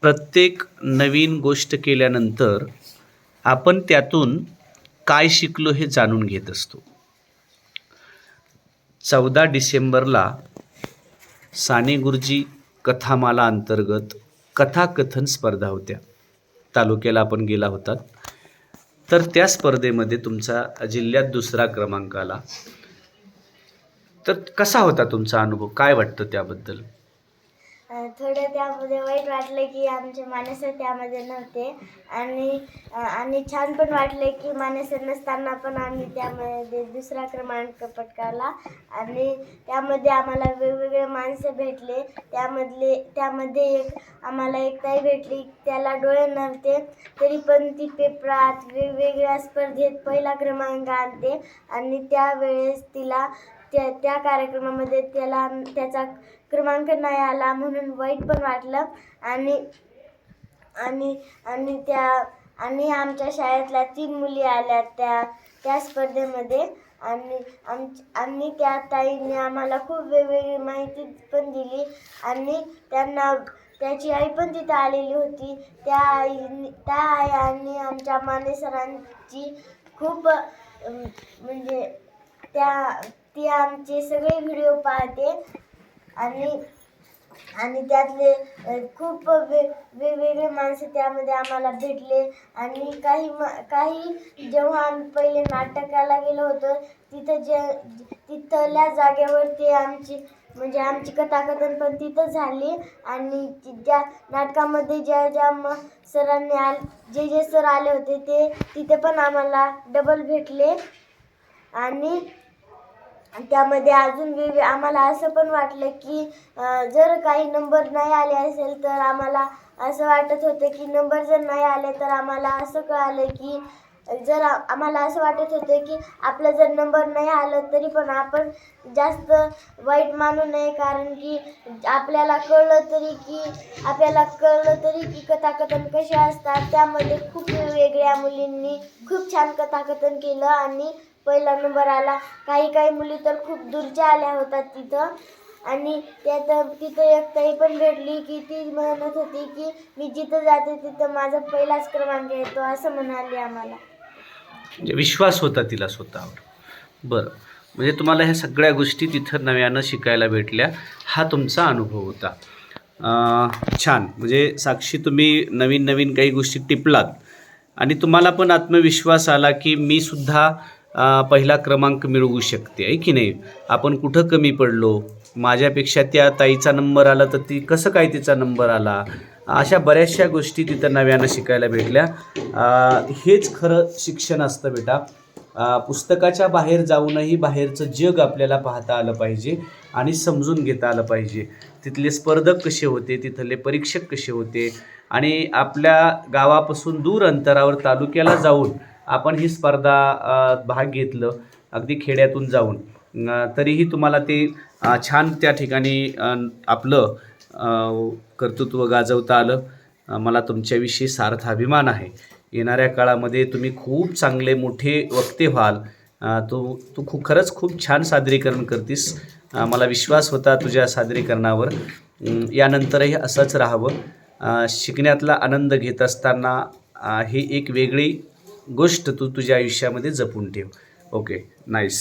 प्रत्येक नवीन गोष्ट केल्यानंतर आपण त्यातून काय शिकलो हे जाणून घेत असतो. चौदा डिसेंबरला साने गुरुजी कथामाला अंतर्गत कथाकथन स्पर्धा होत्या. तालुक्याला आपण गेला होतात तर त्या स्पर्धेमध्ये तुमचा जिल्ह्यात दुसरा क्रमांक आला. तर कसा होता तुमचा अनुभव? काय वाटतं त्याबद्दल? थोडं त्यामध्ये वाईट वाटलं की आमचे माणसं त्यामध्ये नव्हते. आणि आणि छान पण वाटले की माणसं नसताना पण आम्ही त्यामध्ये दुसरा क्रमांक पटकावला. आणि त्यामध्ये आम्हाला वेगवेगळे माणसं भेटले. त्यामधले त्यामध्ये एक आम्हाला एक ताई भेटली. त्याला डोळे नव्हते. तरी पण ती पेपरात वेगवेगळ्या स्पर्धेत पहिला क्रमांक आणते. आणि त्यावेळेस तिला त्या त्या कार्यक्रमामध्ये त्याला त्याचा क्रमांक नाही आला म्हणून वाईट पण वाटलं. आणि आणि आणि त्या आणि आमच्या शाळेतल्या तीन मुली आल्या त्या त्या स्पर्धेमध्ये. आणि आम आणि त्या ताईने आम्हाला खूप वेगवेगळी माहिती पण दिली. आणि त्यांना त्याची आई पण तिथं आलेली होती. त्या आईनी त्या आई आणि आमच्या माने सरांची खूप म्हणजे त्या ती आमचे सगळे व्हिडिओ पाहते. आणि आणि त्यातले खूप वेगवेगळे माणसं त्यामध्ये आम्हाला भेटले. आणि काही म काही जेव्हा आम्ही पहिले नाटकाला गेलो होतो तिथं जे तिथल्या जागेवर ते आमची म्हणजे आमची कथाकथन पण तिथं झाली. आणि ज्या नाटकामध्ये ज्या ज्या म सरांनी आल जे जे सर आले होते ते तिथे पण आम्हाला डबल भेटले. आणि त्यामध्ये अजून वेगळे आम्हाला असं पण वाटलं की जर काही नंबर नाही आले असेल तर आम्हाला असं वाटत होतं की नंबर जर नाही आले तर आम्हाला असं कळालं की जर आम्हाला असं वाटत होतं की आपलं जर नंबर नाही आलं तरी पण आपण जास्त वाईट मानू नये. कारण की आपल्याला कळलं तरी की आपल्याला कळलं तरी की कथाकथन कसे असतात. त्यामध्ये खूप वेगवेगळ्या मुलींनी खूप छान कथाकथन केलं आणि पहिला नंबर आला. काही काही मुली तर खूप दूरच्या आल्या होत्या तिथं. आणि त्यात तिथं एक ताई पण भेटली की ती म्हणत होती की मी जिथं जाते तिथं माझा पहिलाच क्रमांक येतो असं म्हणाली आम्हाला. म्हणजे विश्वास होता तिला स्वतःवर. बरं. म्हणजे तुम्हाला ह्या सगळ्या गोष्टी तिथं नव्यानं शिकायला भेटल्या. हा तुमचा अनुभव होता. छान. म्हणजे साक्षी तुम्ही नवीन नवीन काही गोष्टी टिपलात. आणि तुम्हाला पण आत्मविश्वास आला की मी सुद्धा पहिला क्रमांक मिळवू शकते आहे की नाही? आपण कुठं कमी पडलो? माझ्यापेक्षा त्या ताईचा नंबर आला तर ती कसं काय तिचा नंबर आला? अशा बऱ्याचशा गोष्टी तिथं नव्यानं शिकायला भेटल्या. हेच खरं शिक्षण असतं बेटा. पुस्तकाच्या बाहेर जाऊनही बाहेरचं जग आपल्याला पाहता आलं पाहिजे आणि समजून घेता आलं पाहिजे. तिथले स्पर्धक कसे होते? तिथले परीक्षक कसे होते? आणि आपल्या गावापासून दूर अंतरावर तालुक्याला जाऊन आपण ही स्पर्धा भाग घेतलं अगदी खेड्यातून जाऊन. तरीही तुम्हाला ते छान त्या ठिकाणी आपलं कर्तृत्व गाजवता आलं. मला तुमच्याविषयी सार्थ अभिमान आहे. येणाऱ्या काळामध्ये तुम्ही खूप चांगले मोठे वक्ते व्हाल. तू तू खूप खरंच खूप छान सादरीकरण करतीस. मला विश्वास होता तुझ्या सादरीकरणावर. यानंतरही असंच राहावं. शिकण्यातला आनंद घेत असताना ही एक वेगळी गोष्ट तू तुझ्या आयुष्यामध्ये जपून ठेव. Okay nice